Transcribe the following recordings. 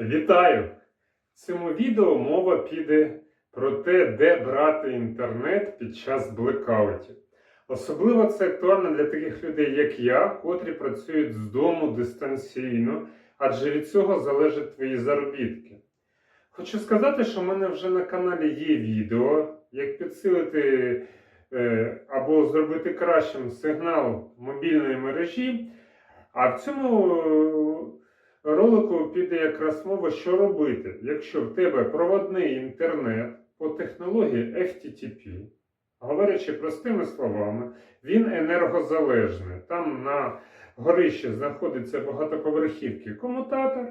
Вітаю! В цьому відео мова піде про те, де брати інтернет під час блекаутів. Особливо це актуально для таких людей, як я, котрі працюють з дому дистанційно, адже від цього залежать твої заробітки. Хочу сказати, що в мене вже на каналі є відео, як підсилити е, або зробити кращим сигнал мобільної мережі. А в цьому ролику піде якраз мова, що робити, якщо в тебе проводний інтернет по технології FTTP, говорячи простими словами, він енергозалежний. Там на горищі знаходиться багатоповерхівки комутатор,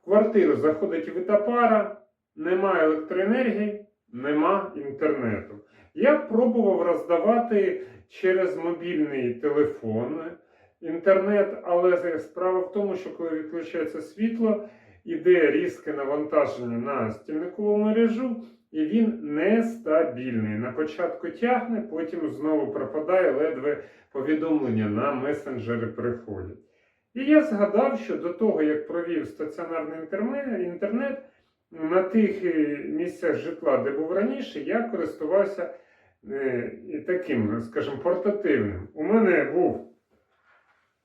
в квартиру заходить витопара, немає електроенергії, нема інтернету. Я пробував роздавати через мобільний телефон інтернет, але справа в тому, що коли відключається світло, іде різке навантаження на стільникову мережу, і він нестабільний. На початку тягне, потім знову пропадає, ледве повідомлення на месенджери приходять. І я згадав, що до того, як провів стаціонарний інтернет, на тих е, місцях житла, де був раніше, я користувався е, таким, скажімо, портативним. У мене був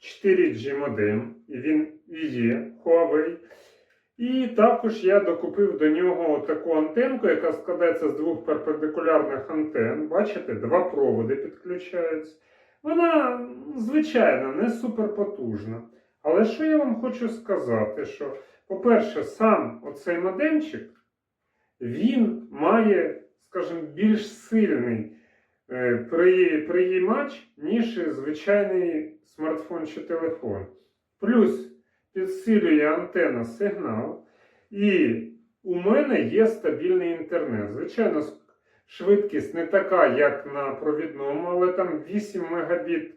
4G модем, і він і є Huawei. І також я докупив до нього таку антенку, яка складається з двох перпендикулярних антен. Бачите, два проводи підключаються. Вона, звичайно, не суперпотужна. Але що я вам хочу сказати, що, по-перше, сам оцей модемчик, він має, скажімо, більш сильний при- приймач, ніж звичайний смартфон чи телефон. Плюс підсилює антенна сигнал, і у мене є стабільний інтернет. Звичайно, швидкість не така, як на провідному, але там 8 мегабіт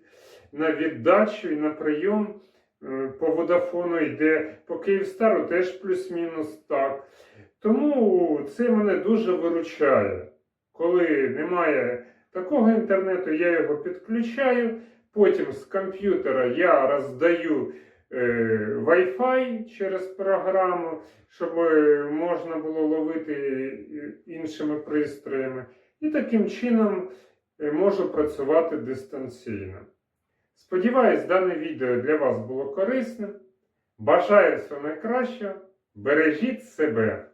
на віддачу і на прийом. Е, По Водафону йде, по Київстару теж плюс-мінус так. Тому це мене дуже виручає. Коли немає такого інтернету, я його підключаю. Потім з комп'ютера я роздаю е, Wi-Fi через програму, щоб е, можна було ловити е, іншими пристроями. І таким чином е, можу працювати дистанційно. Сподіваюсь, дане відео для вас було корисним. Бажаю всього найкращого. Бережіть себе!